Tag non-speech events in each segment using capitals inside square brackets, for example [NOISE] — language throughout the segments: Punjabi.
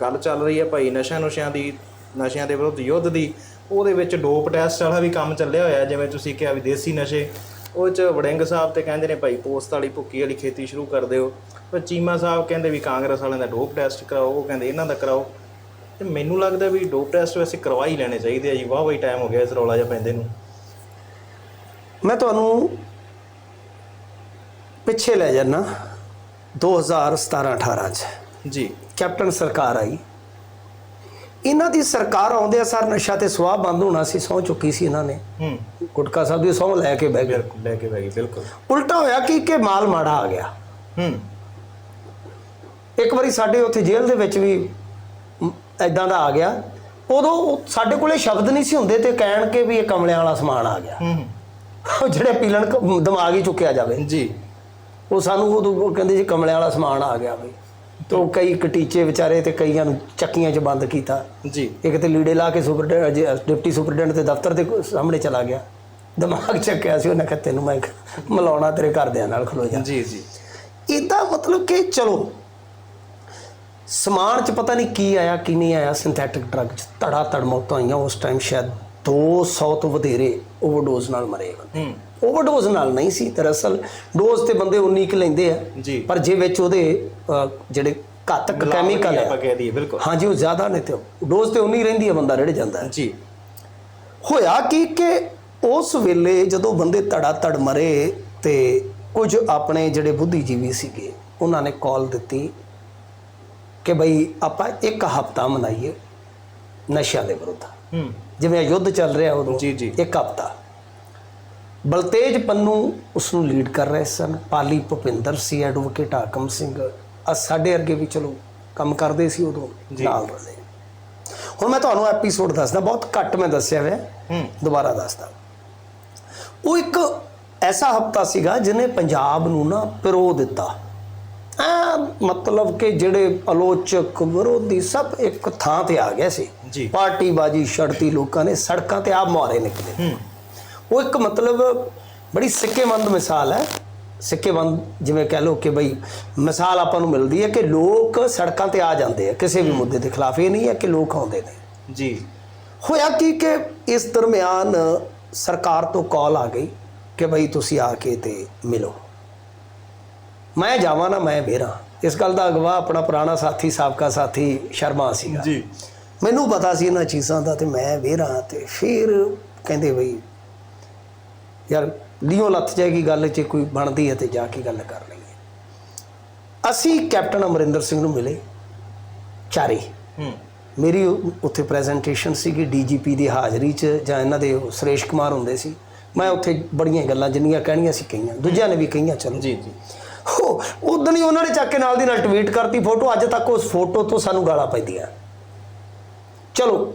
ਗੱਲ ਚੱਲ ਰਹੀ ਹੈ ਭਾਈ ਨਸ਼ਾ ਨੁਸ਼ਿਆਂ ਦੀ ਨਸ਼ਿਆਂ ਦੇ ਵਿਰੁੱਧ ਯੁੱਧ ਦੀ ਉਹਦੇ ਵਿੱਚ ਡੋਪ ਟੈਸਟ ਵਾਲਾ ਵੀ ਕੰਮ ਚੱਲਿਆ ਹੋਇਆ ਜਿਵੇਂ ਤੁਸੀਂ ਕਿਹਾ ਵੀ ਦੇਸੀ ਨਸ਼ੇ। ਉਹ ਚ ਵੜਿੰਗ ਸਾਹਿਬ ਤੇ ਕਹਿੰਦੇ ਨੇ ਭਾਈ ਪੋਸਟ ਵਾਲੀ ਭੁੱਕੀ ਵਾਲੀ ਖੇਤੀ ਸ਼ੁਰੂ ਕਰ ਦਿਓ। ਪਰ ਚੀਮਾ ਸਾਹਿਬ ਕਹਿੰਦੇ ਵੀ ਕਾਂਗਰਸ ਵਾਲਿਆਂ ਦਾ ਡੋਪ ਟੈਸਟ ਕਰਾਓ ਉਹ ਕਹਿੰਦੇ ਇਹਨਾਂ ਦਾ ਕਰਾਓ। ਤੇ ਮੈਨੂੰ ਲੱਗਦਾ ਵੀ ਡੋਪ ਟੈਸਟ ਵੈਸੇ ਕਰਵਾ ਹੀ ਲੈਣੇ ਚਾਹੀਦੇ ਆ ਜੀ ਵਾਹ ਵਾਹੀ ਟਾਈਮ ਹੋ ਗਿਆ ਇਸ ਰੌਲਾ ਜਿਹਾ ਪੈਂਦੇ ਨੂੰ। ਮੈਂ ਤੁਹਾਨੂੰ ਪਿੱਛੇ ਲੈ ਜਾਣਾ 2017-18 ਚ। ਜੀ। ਕੈਪਟਨ ਸਰਕਾਰ ਆਈ। ਇਹਨਾਂ ਦੀ ਸਰਕਾਰ ਆਉਂਦੇ ਸਾਰ ਨਸ਼ਾ ਤੇ ਸਵਾਹ ਬੰਦ ਹੋਣਾ ਸੀ ਸਹੁੰ ਚੁੱਕੀ ਸੀ ਇਹਨਾਂ ਨੇ। ਹੂੰ। ਗੁਟਕਾ ਸਾਹਿਬ ਦੀ ਸਹੁੰ ਲੈ ਕੇ ਬਹਿ ਗਏ। ਬਿਲਕੁਲ ਲੈ ਕੇ ਬੈ ਗਈ ਬਿਲਕੁਲ। ਉਲਟਾ ਹੋਇਆ ਕਿ ਕਿ ਮਾਲ ਮਾੜਾ ਆ ਗਿਆ। ਹੂੰ। ਇੱਕ ਵਾਰੀ ਸਾਡੇ ਉੱਥੇ ਜੇਲ੍ਹ ਦੇ ਵਿੱਚ ਵੀ ਐਦਾਂ ਦਾ ਆ ਗਿਆ। ਉਦੋਂ ਸਾਡੇ ਕੋਲੇ ਸ਼ਬਦ ਨਹੀਂ ਸੀ ਹੁੰਦੇ ਤੇ ਕਹਿਣ ਕੇ ਵੀ ਇਹ ਕਮਲਿਆਂ ਵਾਲਾ ਸਮਾਨ ਆ ਗਿਆ। ਹੂੰ। ਜਿਹੜੇ ਪੀਲਣ ਦਿਮਾਗ ਹੀ ਚੁੱਕਿਆ ਜਾਵੇ। ਜੀ। ਉਹ ਸਾਨੂੰ ਉਦੋਂ ਉਹ ਕਹਿੰਦੇ ਜੀ ਕਮਲਿਆਂ ਵਾਲਾ ਸਮਾਨ ਆ ਗਿਆ ਬਈ। ਤੋਂ ਕਈ ਕਟੀਚੇ ਵਿਚਾਰੇ ਤੇ ਕਈਆਂ ਨੂੰ ਚੱਕੀਆਂ 'ਚ ਬੰਦ ਕੀਤਾ। ਜੀ। ਇੱਕ ਤੇ ਲੀੜੇ ਲਾ ਕੇ ਸੁਪਰਡੈਂਟ ਡਿਪਟੀ ਸੁਪਰਡੈਂਟ ਦੇ ਦਫ਼ਤਰ ਦੇ ਕੋ- ਸਾਹਮਣੇ ਚਲਾ ਗਿਆ। ਦਿਮਾਗ ਚੱਕਿਆ ਸੀ ਉਹਨੇ ਕਿਹਾ ਤੈਨੂੰ ਮੈਂ ਮਿਲਾਉਣਾ ਤੇਰੇ ਘਰਦਿਆਂ ਨਾਲ ਖਲੋ ਜਾ। ਜੀ ਜੀ। ਇਦਾਂ ਮਤਲਬ ਕਿ ਚਲੋ ਸਮਾਨ ਚ ਪਤਾ ਨਹੀਂ ਕੀ ਆਇਆ ਕੀ ਨਹੀਂ ਆਇਆ ਸਿੰਥੈਟਿਕ ਡਰੱਗ ਚ ਧੜਾ ਧੜ ਮੌਤਾਂ ਆਈਆਂ। ਉਸ ਟਾਈਮ ਸ਼ਾਇਦ 200 ਤੋਂ ਵਧੇਰੇ ਓਵਰਡੋਜ਼ ਨਾਲ ਮਰੇ। ਹੂੰ। ਓਵਰਡੋਜ਼ ਨਾਲ ਨਹੀਂ ਸੀ ਦਰਅਸਲ ਡੋਜ਼ ਤੇ ਬੰਦੇ 19 ਕੁ ਲੈਂਦੇ ਆ ਜੀ। ਪਰ ਜੇ ਵਿੱਚ ਉਹਦੇ ਜਿਹੜੇ ਘਾਤਕ ਕੈਮੀਕਲ ਆਪਾਂ ਆ। ਕਹਿ ਦਈਏ ਬਿਲਕੁਲ। ਹਾਂਜੀ ਉਹ ਜ਼ਿਆਦਾ ਨੇ ਤੇ ਡੋਜ਼ ਤੇ 19 ਰਹਿੰਦੀ ਹੈ ਬੰਦਾ ਰੜ ਜਾਂਦਾ ਹੈ। ਜੀ। ਹੋਇਆ ਕੀ ਕਿ ਉਸ ਵੇਲੇ ਜਦੋਂ ਬੰਦੇ ਧੜਾ ਧੜ ਮਰੇ ਤੇ ਕੁਝ ਆਪਣੇ ਜਿਹੜੇ ਬੁੱਧੀਜੀਵੀ ਸੀਗੇ ਉਹਨਾਂ ਨੇ ਕਾਲ ਦਿੱਤੀ ਕਿ ਬਈ ਆਪਾਂ ਇੱਕ ਹਫਤਾ ਮਨਾਈਏ ਨਸ਼ਿਆਂ ਦੇ ਵਿਰੁੱਧ। ਹੂੰ। ਜਿਵੇਂ ਯੁੱਧ ਚੱਲ ਰਿਹਾ ਉਦੋਂ ਜੀ, ਜੀ। ਇੱਕ ਹਫਤਾ। ਬਲਤੇਜ ਪੰਨੂ ਉਸ ਨੂੰ ਲੀਡ ਕਰ ਰਹੇ ਸਨ। ਪਾਲੀ ਭੁਪਿੰਦਰ ਸੀ ਐਡਵੋਕੇਟ ਹਾਕਮ ਸਿੰਘ। ਆ ਸਾਡੇ ਅੱਗੇ ਵੀ ਚਲੋ ਕੰਮ ਕਰਦੇ ਸੀ ਉਦੋਂ ਨਾਲ ਰਹੇ ਹੁਣ ਮੈਂ ਤੁਹਾਨੂੰ ਐਪੀਸੋਡ ਦੱਸਦਾ ਬਹੁਤ ਘੱਟ ਮੈਂ ਦੱਸਿਆ ਹੋਇਆ। ਹੂੰ। ਦੁਬਾਰਾ ਦੱਸਦਾ। ਉਹ ਇੱਕ ਐਸਾ ਹਫਤਾ ਸੀਗਾ ਜਿਹਨੇ ਪੰਜਾਬ ਨੂੰ ਨਾ ਪਿਰੋ ਦਿੱਤਾ। ਆ ਮਤਲਬ ਕਿ ਜਿਹੜੇ ਆਲੋਚਕ ਵਿਰੋਧੀ ਸਭ ਇੱਕ ਥਾਂ ਤੇ ਆ ਗਏ ਸੀ। ਜੀ। ਪਾਰਟੀ ਬਾਜੀ ਛੜਤੀ ਲੋਕਾਂ ਨੇ ਸੜਕਾਂ ਤੇ ਆਪ ਮਾਰੇ ਨਿਕਲੇ। ਹੂੰ। ਉਹ ਇੱਕ ਮਤਲਬ ਬੜੀ ਸਿੱਕੇਮੰਦ ਮਿਸਾਲ ਹੈ। ਸਿੱਕੇਮੰਦ ਜਿਵੇਂ ਕਹਿ ਲਓ ਕਿ ਬਈ ਮਿਸਾਲ ਆਪਾਂ ਨੂੰ ਮਿਲਦੀ ਹੈ ਕਿ ਲੋਕ ਸੜਕਾਂ ਤੇ ਆ ਜਾਂਦੇ ਆ। ਕਿਸੇ ਵੀ ਮੁੱਦੇ ਦੇ ਖਿਲਾਫ ਇਹ ਨਹੀਂ ਹੈ ਕਿ ਲੋਕ ਆਉਂਦੇ ਨੇ। ਜੀ। ਹੋਇਆ ਕੀ ਕਿ ਇਸ ਦਰਮਿਆਨ ਸਰਕਾਰ ਤੋਂ ਕਾਲ ਆ ਗਈ ਕਿ ਬਈ ਤੁਸੀਂ ਆ ਕੇ ਤੇ ਮਿਲੋ। ਮੈਂ ਜਾਵਾਂ ਨਾ ਮੈਂ ਵੇਰਾ ਇਸ ਗੱਲ ਦਾ ਅਗਵਾ ਆਪਣਾ ਪੁਰਾਣਾ ਸਾਥੀ ਸਾਬਕਾ ਸਾਥੀ ਸ਼ਰਮਾ ਸੀਗਾ। ਜੀ। ਮੈਨੂੰ ਪਤਾ ਸੀ ਇਹਨਾਂ ਚੀਜ਼ਾਂ ਦਾ ਤੇ ਮੈਂ ਵੇਰਾ ਤੇ ਫਿਰ ਕਹਿੰਦੇ ਬਈ ਯਾਰ ਲਿਓ ਲੱਥ ਜਾਏਗੀ ਗੱਲ ਜੇ ਕੋਈ ਬਣਦੀ ਹੈ ਤੇ ਜਾ ਕੇ ਗੱਲ ਕਰ ਲਈਏ। ਅਸੀਂ ਕੈਪਟਨ ਅਮਰਿੰਦਰ ਸਿੰਘ ਨੂੰ ਮਿਲੇ ਚਾਰੇ। ਹੂੰ। ਮੇਰੀ ਉੱਥੇ ਪ੍ਰੈਜੈਂਟੇਸ਼ਨ ਸੀਗੀ ਡੀਜੀਪੀ ਦੀ ਹਾਜ਼ਰੀ 'ਚ ਜਾਂ ਇਹਨਾਂ ਦੇ ਸੁਰੇਸ਼ ਕੁਮਾਰ ਹੁੰਦੇ ਸੀ। ਮੈਂ ਉੱਥੇ ਬੜੀਆਂ ਗੱਲਾਂ ਜਿੰਨੀਆਂ ਕਹਿਣੀਆਂ ਸੀ ਕਹੀਆਂ। ਦੂਜਿਆਂ ਨੇ ਵੀ ਕਹੀਆਂ ਚਲੋ। ਜੀ ਜੀ। ਉਦੋਂ ਹੀ ਉਹਨਾਂ ਨੇ ਚੱਕ ਕੇ ਨਾਲ ਦੀ ਨਾਲ ਟਵੀਟ ਕਰਤੀ ਫੋਟੋ ਅੱਜ ਤੱਕ ਉਸ ਫੋਟੋ ਤੋਂ ਸਾਨੂੰ ਗਾਲਾਂ ਪੈਂਦੀਆਂ। ਚਲੋ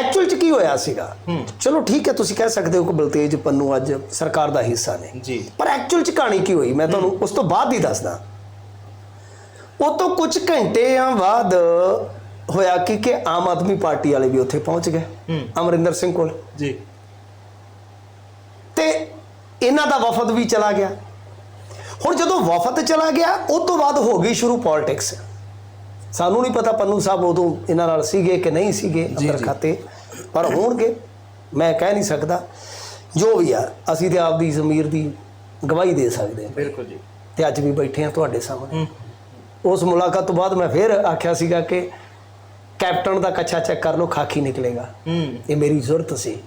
ਐਕਚੁਅਲ ਚ ਕੀ ਹੋਇਆ ਸੀਗਾ। ਚਲੋ ਠੀਕ ਹੈ ਤੁਸੀਂ ਕਹਿ ਸਕਦੇ ਹੋ ਕਿ ਬਲਤੇਜ ਪੰਨੂ ਅੱਜ ਸਰਕਾਰ ਦਾ ਹਿੱਸਾ ਨੇ। ਜੀ। ਪਰ ਐਕਚੁਅਲ ਚ ਕਹਾਣੀ ਕੀ ਹੋਈ? ਮੈਂ ਤੁਹਾਨੂੰ ਉਸ ਤੋਂ ਬਾਅਦ ਹੀ ਦੱਸਦਾ। ਉਹ ਤੋਂ ਕੁਝ ਘੰਟਿਆਂ ਬਾਅਦ ਹੋਇਆ ਕਿ ਕਿ ਆਮ ਆਦਮੀ ਪਾਰਟੀ ਵਾਲੇ ਵੀ ਉੱਥੇ ਪਹੁੰਚ ਗਏ। ਅਮਰਿੰਦਰ ਸਿੰਘ ਕੋਲ। ਜੀ। ਤੇ ਇਹਨਾਂ ਦਾ ਵਫਦ ਵੀ ਚਲਾ ਗਿਆ। ਹੁਣ ਜਦੋਂ ਵਫਦ ਚਲਾ ਗਿਆ ਉਸ ਤੋਂ ਬਾਅਦ ਹੋ ਗਈ ਸ਼ੁਰੂ ਪੋਲਿਟਿਕਸ ਸਾਨੂੰ ਨਹੀਂ ਪਤਾ ਪੰਨੂ ਸਾਹਿਬ ਉਦੋਂ ਇਹਨਾਂ ਨਾਲ ਸੀਗੇ ਕਿ ਨਹੀਂ ਸੀਗੇ ਅੰਦਰ। ਖਾਤੇ। ਪਰ ਹੋਣਗੇ ਮੈਂ ਕਹਿ ਨਹੀਂ ਸਕਦਾ। ਜੋ ਵੀ ਆ ਅਸੀਂ ਤੇ ਆਪਦੀ ਜ਼ਮੀਰ ਦੀ ਗਵਾਹੀ ਦੇ ਸਕਦੇ ਹਾਂ। ਬਿਲਕੁਲ ਜੀ। ਤੇ ਅੱਜ ਵੀ ਬੈਠੇ ਹਾਂ ਤੁਹਾਡੇ ਸਾਹਮਣੇ। ਉਸ ਮੁਲਾਕਾਤ ਤੋਂ ਬਾਅਦ ਮੈਂ ਫਿਰ ਆਖਿਆ ਸੀਗਾ ਕਿ ਕੈਪਟਨ ਦਾ ਕੱਛਾ ਚੈੱਕ ਕਰ ਲਓ ਖਾਕੀ ਨਿਕਲੇਗਾ। ਇਹ ਮੇਰੀ ਜ਼ਰੂਰਤ ਸੀ।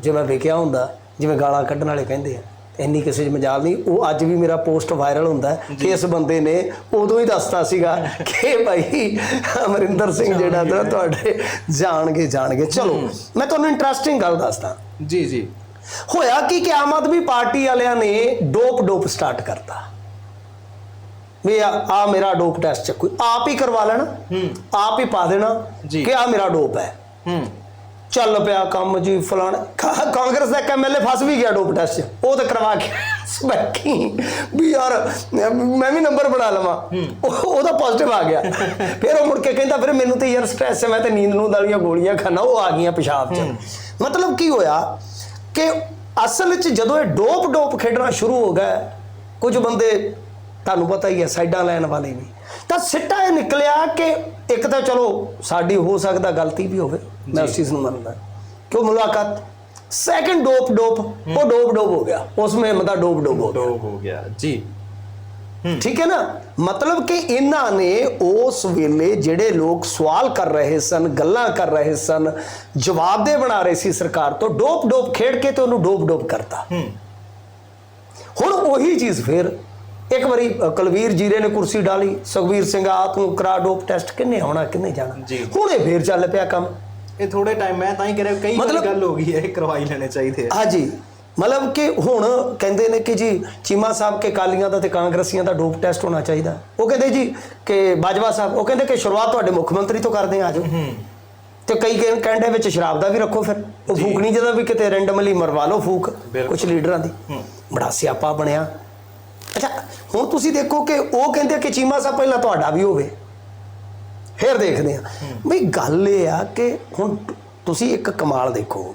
ਜੇ ਮੈਂ ਵੇਖਿਆ ਹੁੰਦਾ ਜਿਵੇਂ ਗਾਲਾਂ ਕੱਢਣ ਵਾਲੇ ਕਹਿੰਦੇ ਆ। ਇੰਨੀ ਕਿਸੇ 'ਚ ਮਜਾਲ ਨਹੀਂ। ਉਹ ਅੱਜ ਵੀ ਮੇਰਾ ਪੋਸਟ ਵਾਇਰਲ ਹੁੰਦਾ ਹੈ ਕਿ ਇਸ ਬੰਦੇ ਨੇ ਉਦੋਂ ਹੀ ਦੱਸਤਾ ਸੀਗਾ ਕਿ ਭਾਈ ਅਮਰਿੰਦਰ ਸਿੰਘ ਜਿਹੜਾ ਤਾਂ ਤੁਹਾਡੇ ਜਾਣਗੇ ਜਾਣਗੇ। ਚਲੋ ਮੈਂ ਤੁਹਾਨੂੰ ਇੰਟਰਸਟਿੰਗ ਗੱਲ ਦੱਸਦਾ। ਜੀ ਜੀ। ਹੋਇਆ ਕੀ ਕਿ ਆਮ ਆਦਮੀ ਪਾਰਟੀ ਵਾਲਿਆਂ ਨੇ ਡੋਪ ਡੋਪ ਸਟਾਰਟ ਕਰਤਾ। ਵੀ ਆ ਮੇਰਾ ਡੋਪ ਟੈਸਟ ਚ ਕੋਈ ਆਪ ਹੀ ਕਰਵਾ ਲੈਣਾ ਹੂੰ। ਆਪ ਹੀ ਪਾ ਦੇਣਾ। ਕਿ ਆ ਮੇਰਾ ਡੋਪ ਹੈ। ਹੂੰ। ਚੱਲ ਪਿਆ ਕੰਮ ਜੀ ਫਲਾਣਾ। ਕਾਂਗਰਸ ਦਾ ਐਮਐਲਏ ਫਸ ਵੀ ਗਿਆ ਡੋਪ ਟੈਸਟ 'ਚ। ਉਹ ਤਾਂ ਕਰਵਾ ਕੇ [LAUGHS] ਸਬੈਕੀ। ਵੀ ਯਾਰ ਮੈਂ ਵੀ ਨੰਬਰ ਬਣਾ ਲਵਾਂ। ਉਹ- ਉਹਦਾ ਪੋਜ਼ਿਟਿਵ ਆ ਗਿਆ। [LAUGHS] ਫਿਰ ਉਹ ਮੁੜ ਕੇ ਕਹਿੰਦਾ ਫਿਰ ਮੈਨੂੰ ਤੇ ਯਾਰ ਸਟ੍ਰੈਸ ਹੈ ਮੈਂ ਤੇ ਨੀਂਦ ਨੂੰ ਵਾਲੀਆਂ ਗੋਲੀਆਂ ਖਾਣਾ ਉਹ ਆ ਗਈਆਂ ਪਿਸ਼ਾਬ 'ਚ। ਮਤਲਬ ਕੀ ਹੋਇਆ ਕਿ ਅਸਲ 'ਚ ਜਦੋਂ ਇਹ ਡੋਪ ਡੋਪ ਖੇਡਣਾ ਸ਼ੁਰੂ ਹੋ ਗਿਆ ਕੁਝ ਬੰਦੇ ਤੁਹਾਨੂੰ ਪਤਾ ਹੀ ਹੈ ਸਾਈਡਾਂ ਲੈਣ ਵਾਲੇ ਵੀ। ਤਾਂ ਸਿੱਟਾ ਇਹ ਨਿਕਲਿਆ ਕਿ ਇੱਕ ਤਾਂ ਚਲੋ ਸਾਡੀ ਹੋ ਸਕਦਾ ਗਲਤੀ ਵੀ ਹੋਵੇ ਮੈਂ ਉਸ ਚੀਜ਼ ਨੂੰ ਮੰਨਦਾ। ਕਿਉਂ ਮੁਲਾਕਾਤ? ਸੈਕੰਡ ਡੋਪ ਡੋਪ ਉਹ ਡੋਪ ਡੋਪ ਹੋ ਗਿਆ। ਉਸ ਮੇਂ ਦਾ ਡੋਪ ਡੋਪ ਹੋ ਗਿਆ। ਡੋਬ ਹੋ ਗਿਆ ਜੀ। ਠੀਕ ਹੈ ਨਾ? ਮਤਲਬ ਕਿ ਇਹਨਾਂ ਨੇ ਉਸ ਵੇਲੇ ਜਿਹੜੇ ਲੋਕ ਸਵਾਲ ਕਰ ਰਹੇ ਸਨ ਗੱਲਾਂ ਕਰ ਰਹੇ ਸਨ ਜਵਾਬਦੇ ਬਣਾ ਰਹੇ ਸੀ ਸਰਕਾਰ ਤੋਂ ਡੋਪ ਡੋਪ ਖੇਡ ਕੇ ਤੇ ਉਹਨੂੰ ਡੋਪ ਡੋਪ ਕਰਤਾ। ਹੁਣ ਉਹੀ ਚੀਜ਼ ਫਿਰ ਇੱਕ ਵਾਰੀ ਕੁਲਵੀਰ ਜੀਰੇ ਨੇ ਕੁਰਸੀ ਡਾਲੀ ਸੁਖਵੀਰ ਸਿੰਘ ਆ ਤੂੰ ਕਰਾ ਡੋਪ ਟੈਸਟ ਕਿੰਨੇ ਆਉਣਾ ਕਿੰਨੇ ਜਾਣਾ। ਹੁਣ ਫੇਰ ਚੱਲ ਪਿਆ ਕੰਮ। ਇਹ ਥੋੜੇ ਟਾਈਮ ਮੈਂ ਤਾਂ ਹੀ ਕਰਿਆ ਕਈ ਗੱਲ ਹੋ ਗਈ ਹੈ ਇਹ ਕਰਵਾਈ ਲੈਣੇ ਚਾਹੀਦੇ ਆ। ਹਾਂਜੀ। ਮਤਲਬ ਕਿ ਹੁਣ ਕਹਿੰਦੇ ਨੇ ਕਿ ਜੀ ਚੀਮਾ ਸਾਹਿਬ ਕੇ ਕਾਲੀਆਂ ਦਾ ਤੇ ਕਾਂਗਰਸੀਆਂ ਦਾ ਡੋਪ ਟੈਸਟ ਹੋਣਾ ਚਾਹੀਦਾ। ਉਹ ਕਹਿੰਦੇ ਜੀ ਕਿ ਬਾਜਵਾ ਸਾਹਿਬ ਉਹ ਕਹਿੰਦੇ ਕਿ ਸ਼ੁਰੂਆਤ ਤੁਹਾਡੇ ਮੁੱਖ ਮੰਤਰੀ ਤੋਂ ਕਰਦੇ ਆ ਹੂੰ। ਤੇ ਕਈ ਕਹਿੰ- ਕਹਿੰਦੇ ਵਿੱਚ ਸ਼ਰਾਬ ਦਾ ਵੀ ਰੱਖੋ ਫਿਰ। ਉਹ ਫੂਕ ਨਹੀਂ ਜਦੋਂ ਵੀ ਕਿਤੇ ਰੈਂਡਮਲੀ ਮਰਵਾ ਲਓ ਫੂਕ। ਕੁਝ ਲੀਡਰਾਂ ਦੀ। ਬੜਾ ਸਿਆਪਾ ਬਣਿਆ। ਅੱਛਾ ਹੁਣ ਤੁਸੀਂ ਦੇਖੋ ਕਿ ਉਹ ਕਹਿੰਦੇ ਕਿ ਚੀਮਾ ਸਾਹਿਬ ਪਹਿਲਾਂ ਤੁਹਾਡਾ ਵੀ ਹੋਵੇ। ਫਿਰ ਦੇਖਦੇ ਆ। ਬਈ ਗੱਲ ਇਹ ਆ ਕਿ ਹੁਣ ਤੁਸੀਂ ਇੱਕ ਕਮਾਲ ਦੇਖੋ।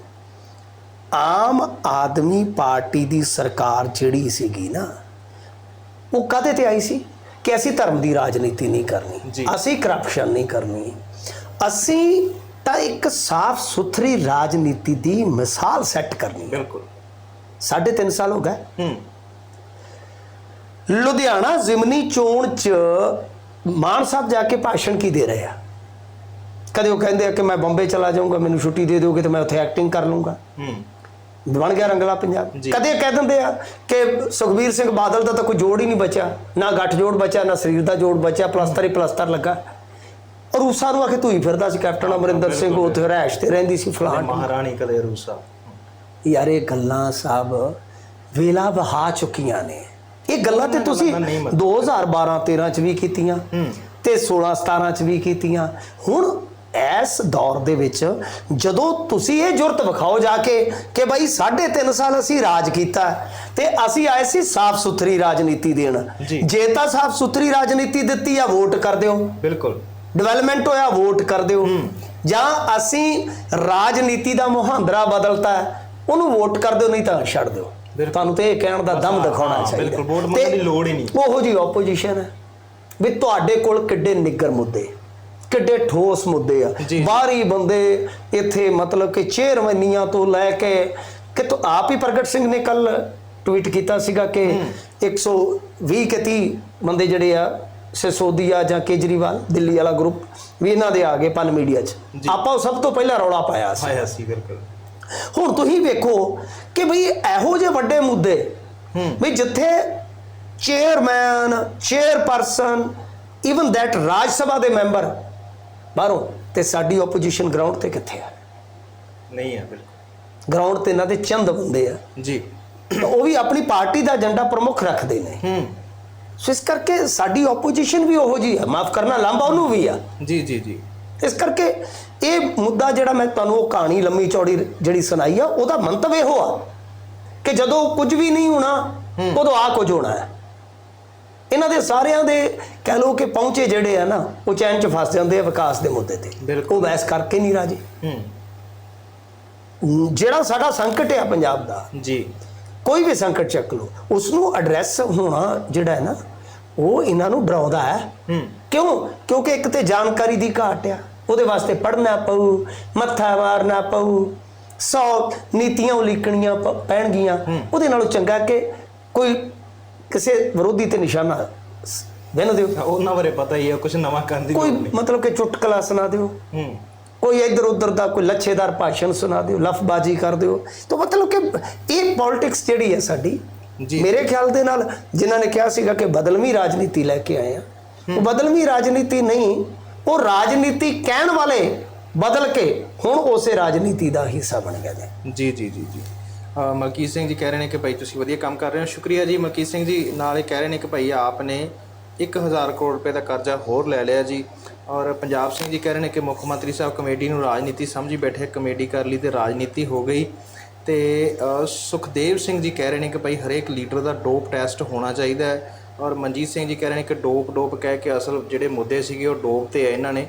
ਆਮ ਆਦਮੀ ਪਾਰਟੀ ਦੀ ਸਰਕਾਰ ਜਿਹੜੀ ਸੀਗੀ ਨਾ ਉਹ ਕਾਹਦੇ ਤੇ ਆਈ ਸੀ? ਕਿ ਅਸੀਂ ਧਰਮ ਦੀ ਰਾਜਨੀਤੀ ਨਹੀਂ ਕਰਨੀ। ਅਸੀਂ ਕਰਪਸ਼ਨ ਨਹੀਂ ਕਰਨੀ। ਅਸੀਂ ਤਾਂ ਇੱਕ ਸਾਫ਼ ਸੁਥਰੀ ਰਾਜਨੀਤੀ ਦੀ ਮਿਸਾਲ ਸੈੱਟ ਕਰਨੀ ਬਿਲਕੁਲ। ਸਾਢੇ ਤਿੰਨ ਸਾਲ ਹੋ ਗਏ। ਹੂੰ। ਲੁਧਿਆਣਾ ਜ਼ਿਮਨੀ ਚੋਣ ਚ ਮਾਨ ਸਾਹਿਬ ਜਾ ਕੇ ਭਾਸ਼ਣ ਕੀ ਦੇ ਰਹੇ ਆ? ਕਦੇ ਉਹ ਕਹਿੰਦੇ ਆ ਕਿ ਮੈਂ ਬੰਬੇ ਚਲਾ ਜਾਊਂਗਾ ਮੈਨੂੰ ਛੁੱਟੀ ਦੇ ਦਿਓਗੇ ਤੇ ਮੈਂ ਉੱਥੇ ਐਕਟਿੰਗ ਕਰ ਲੂੰਗਾ ਹੂੰ। ਬਣ ਗਿਆ ਰੰਗਲਾ ਪੰਜਾਬ। ਕਦੇ ਕਹਿ ਦਿੰਦੇ ਆ ਕਿ ਸੁਖਬੀਰ ਸਿੰਘ ਬਾਦਲ ਦਾ ਤਾਂ ਕੋਈ ਜੋੜ ਹੀ ਨਹੀਂ ਬਚਿਆ ਨਾ ਗੱਠ ਜੋੜ ਬਚਿਆ ਨਾ ਸਰੀਰ ਦਾ ਜੋੜ ਬਚਿਆ ਪਲਸਤਰ ਹੀ ਪਲਸਤਰ ਲੱਗਾ। ਰੂਸਾ ਨੂੰ ਆਖੇ ਤੂੰ ਹੀ ਫਿਰਦਾ ਸੀ ਕੈਪਟਨ ਅਮਰਿੰਦਰ ਸਿੰਘ ਉੱਥੇ ਰਹਿਸ਼ ਤੇ ਰਹਿੰਦੀ ਸੀ ਫਲਾਣ ਮਹਾਰਾਣੀ ਕਦੇ ਰੂਸਾ। ਯਾਰ ਇਹ ਗੱਲਾਂ ਸਭ ਵੇਲਾ ਬਹਾ ਚੁੱਕੀਆਂ ਨੇ। ਇਹ ਗੱਲਾਂ ਤੇ ਤੁਸੀਂ ਗੱਲਾਂ ਨਹੀਂ ਮਤਲਬ। 2012 13 ਚ ਵੀ ਕੀਤੀਆਂ। ਤੇ 16 17 ਚ ਵੀ ਕੀਤੀਆਂ ਹੁਣ ਇਸ ਦੌਰ ਦੇ ਵਿੱਚ ਜਦੋਂ ਤੁਸੀਂ ਇਹ ਜੁਰਤ ਵਿਖਾਓ ਜਾ ਕੇ ਕਿ ਭਾਈ 3.5 ਸਾਲ ਅਸੀਂ ਰਾਜ ਕੀਤਾ ਤੇ ਅਸੀਂ ਆਏ ਸੀ ਸਾਫ਼ ਸੁਥਰੀ ਰਾਜਨੀਤੀ ਦੇਣ ਜੀ। ਤਾਂ ਸਾਫ਼ ਸੁਥਰੀ ਰਾਜਨੀਤੀ ਦਿੱਤੀ ਆ ਵੋਟ ਕਰ ਦਿਓ ਬਿਲਕੁਲ ਡਿਵੈਲਪਮੈਂਟ ਹੋਇਆ ਵੋਟ ਕਰ ਦਿਓ ਜਾਂ ਅਸੀਂ ਰਾਜਨੀਤੀ ਦਾ ਮੁਹਾਂਦਰਾ ਬਦਲਤਾ ਉਹਨੂੰ ਵੋਟ ਕਰ ਦਿਓ ਨਹੀਂ ਤਾਂ ਛੱਡ ਦਿਓ। ਤੁਹਾਨੂੰ ਤੇ ਇਹ ਕਹਿਣ ਦਾ ਦਮ ਦਿਖਾਉਣਾ ਚਾਹੀਦਾ। ਬਿਲਕੁਲ, ਵੋਟ ਮੰਗਣ ਦੀ ਲੋੜ ਹੀ ਨਹੀਂ। ਉਹੋ ਜੀ ਆਪੋਜੀਸ਼ਨ ਹੈ ਵੀ ਤੁਹਾਡੇ ਕੋਲ ਕਿੱਡੇ ਨਿੱਗਰ ਮੁੱਦੇ ਕਿੱਡੇ ਠੋਸ ਮੁੱਦੇ ਆ। ਬਾਹਰੀ ਬੰਦੇ ਇੱਥੇ ਮਤਲਬ ਕਿ ਚੇਅਰਮੈਨੀਆਂ ਤੋਂ ਲੈ ਕੇ ਕਿ ਤੋ ਆਪ ਹੀ ਪ੍ਰਗਟ ਸਿੰਘ ਨੇ ਕੱਲ ਟਵੀਟ ਕੀਤਾ ਸੀਗਾ ਕਿ 120 ਕੇ 30 ਬੰਦੇ ਜਿਹੜੇ ਆ ਸਿਸੋਦੀਆ ਜਾਂ ਕੇਜਰੀਵਾਲ ਦਿੱਲੀ ਵਾਲਾ ਗਰੁੱਪ ਵੀ ਇਹਨਾਂ ਦੇ ਆ ਗਏ ਪਨ ਮੀਡੀਆ 'ਚ। ਆਪਾਂ ਉਹ ਸਭ ਤੋਂ ਪਹਿਲਾਂ ਰੌਲਾ ਪਾਇਆ ਸੀ। ਆਇਆ ਸੀ ਬਿਲਕੁਲ। ਹੁਣ ਤੁਸੀਂ ਵੇਖੋ ਕਿ ਭਈ ਇਹੋ ਜਿਹੇ ਵੱਡੇ ਮੁੱਦੇ ਵੀ ਜਿੱਥੇ chairman chairperson even that Rajya Sabha ਦੇ ਮੈਂਬਰ ਬਾਹਰੋਂ ਤੇ ਸਾਡੀ ਆਪੋਜੀਸ਼ਨ ਗਰਾਊਂਡ ਤੇ ਕਿੱਥੇ ਆ? ਨਹੀਂ ਹੈ ਬਿਲਕੁਲ। ਗਰਾਊਂਡ ਤੇ ਇਹਨਾਂ ਦੇ ਚੰਦ ਬੰਦੇ ਆ। ਜੀ। ਤਾਂ ਉਹ ਵੀ ਆਪਣੀ ਪਾਰਟੀ ਦਾ ਏਜੰਡਾ ਪ੍ਰਮੁੱਖ ਰੱਖਦੇ ਨੇ। ਹੂੰ। ਸੋ ਇਸ ਕਰਕੇ ਸਾਡੀ ਆਪੋਜੀਸ਼ਨ ਵੀ ਉਹੋ ਜੀ ਆ। ਮਾਫ ਕਰਨਾ ਲਾਂਬਾ ਉਹਨੂੰ ਵੀ ਆ। ਜੀ ਜੀ ਜੀ। ਇਸ ਕਰਕੇ ਇਹ ਮੁੱਦਾ ਜਿਹੜਾ ਮੈਂ ਤੁਹਾਨੂੰ ਉਹ ਕਹਾਣੀ ਲੰਮੀ ਚੌੜੀ ਜਿਹੜੀ ਸੁਣਾਈ ਆ ਉਹਦਾ ਮੰਤਵ ਇਹੋ ਆ ਕਿ ਜਦੋਂ ਕੁਝ ਵੀ ਨਹੀਂ ਹੋਣਾ ਉਦੋਂ ਆ ਕੁਝ ਹੋਣਾ ਹੈ। ਇਹਨਾਂ ਦੇ ਸਾਰਿਆਂ ਦੇ ਕਹਿ ਲਓ ਕਿ ਪਹੁੰਚੇ ਜਿਹੜੇ ਆ ਨਾ ਉਹ ਚੈਨ ਚ ਫਸ ਜਾਂਦੇ ਆ ਵਿਕਾਸ ਦੇ ਮੁੱਦੇ ਤੇ। ਬਿਲਕੁਲ। ਉਹ ਬਹਿਸ ਕਰਕੇ ਨਹੀਂ ਰਾਜੀ। ਹੂੰ। ਜਿਹੜਾ ਸਾਡਾ ਸੰਕਟ ਆ ਪੰਜਾਬ ਦਾ ਜੀ। ਕੋਈ ਵੀ ਸੰਕਟ ਚੱਕ ਲਓ ਉਸ ਨੂੰ ਐਡਰੈਸ ਹੋਣਾ ਜਿਹੜਾ ਹੈ ਨਾ ਉਹ ਇਹਨਾਂ ਨੂੰ ਡਰਾਉਂਦਾ ਹੈ। ਹੂੰ। ਕਿਉਂ? ਕਿਉਂਕਿ ਇੱਕ ਤੇ ਜਾਣਕਾਰੀ ਦੀ ਘਾਟ ਆ। ਉਹਦੇ ਵਾਸਤੇ ਪੜ੍ਹਨਾ ਪਊ ਮੱਥਾ ਮਾਰਨਾ ਪਊ ਸੌ ਨੀਤੀਆਂ ਉਲੀਕਣੀਆਂ ਪੈਣਗੀਆਂ। ਉਹਦੇ ਨਾਲੋਂ ਚੰਗਾ ਕਿ ਕੋਈ ਕਿਸੇ ਵਿਰੋਧੀ ਤੇ ਨਿਸ਼ਾਨਾ ਦੇਣ ਦਿਓ। ਉਹਨਾਂ ਬਾਰੇ ਪਤਾ ਹੀ ਹੈ ਕੁਝ ਨਵਾਂ ਕਰਨ ਦੀ ਕੋਈ ਮਤਲਬ ਕਿ ਚੁਟਕਲਾ ਸੁਣਾ ਦਿਓ। ਹੂੰ। ਕੋਈ ਇੱਧਰ ਉੱਧਰ ਦਾ ਕੋਈ ਲੱਛੇਦਾਰ ਭਾਸ਼ਣ ਸੁਣਾ ਦਿਓ ਲਫ਼ਬਾਜ਼ੀ ਕਰ ਦਿਓ। ਤਾਂ ਮਤਲਬ ਕਿ ਇਹ ਪੋਲਿਟਿਕਸ ਜਿਹੜੀ ਹੈ ਸਾਡੀ। ਮੇਰੇ ਖਿਆਲ ਦੇ ਨਾਲ ਜਿਨ੍ਹਾਂ ਨੇ ਕਿਹਾ ਸੀਗਾ ਕਿ ਬਦਲਵੀਂ ਰਾਜਨੀਤੀ ਲੈ ਕੇ ਆਏ ਆ। ਉਹ ਬਦਲਵੀਂ ਰਾਜਨੀਤੀ ਨਹੀਂ ਉਹ ਰਾਜਨੀਤੀ ਕਹਿਣ ਵਾਲੇ ਬਦਲ ਕੇ ਹੁਣ ਉਸੇ ਰਾਜਨੀਤੀ ਦਾ ਹਿੱਸਾ ਬਣ ਗਏ ਨੇ। ਜੀ ਜੀ ਜੀ ਜੀ। ਮਲਕੀਤ ਸਿੰਘ ਜੀ ਕਹਿ ਰਹੇ ਨੇ ਕਿ ਭਾਈ ਤੁਸੀਂ ਵਧੀਆ ਕੰਮ ਕਰ ਰਹੇ ਹੋ। ਸ਼ੁਕਰੀਆ ਜੀ, ਮਲਕੀਤ ਸਿੰਘ ਜੀ ਨਾਲ ਇਹ ਕਹਿ ਰਹੇ ਨੇ ਕਿ ਭਾਈ ਆਪ ਨੇ 1000 ਕਰੋੜ ਰੁਪਏ ਦਾ ਕਰਜ਼ਾ ਹੋਰ ਲੈ ਲਿਆ ਜੀ। ਔਰ ਪੰਜਾਬ ਸਿੰਘ ਜੀ ਕਹਿ ਰਹੇ ਨੇ ਕਿ ਮੁੱਖ ਮੰਤਰੀ ਸਾਹਿਬ ਕਮੇਡੀ ਨੂੰ ਰਾਜਨੀਤੀ ਸਮਝੀ ਬੈਠੇ ਕਮੇਡੀ ਕਰ ਲਈ ਤੇ ਰਾਜਨੀਤੀ ਹੋ ਗਈ। ਤੇ ਸੁਖਦੇਵ ਸਿੰਘ ਜੀ ਕਹਿ ਰਹੇ ਨੇ ਕਿ ਭਾਈ ਹਰੇਕ ਲੀਡਰ ਦਾ ਡੋਪ ਟੈਸਟ ਹੋਣਾ ਚਾਹੀਦਾ ਹੈ। ਔਰ ਮਨਜੀਤ ਸਿੰਘ ਜੀ ਕਹਿ ਰਹੇ ਨੇ ਕਿ ਡੋਪ ਡੋਪ ਕਹਿ ਕੇ ਅਸਲ ਜਿਹੜੇ ਮੁੱਦੇ ਸੀਗੇ ਉਹ ਡੋਪ ਤੇ ਹੈ ਇਹਨਾਂ ਨੇ।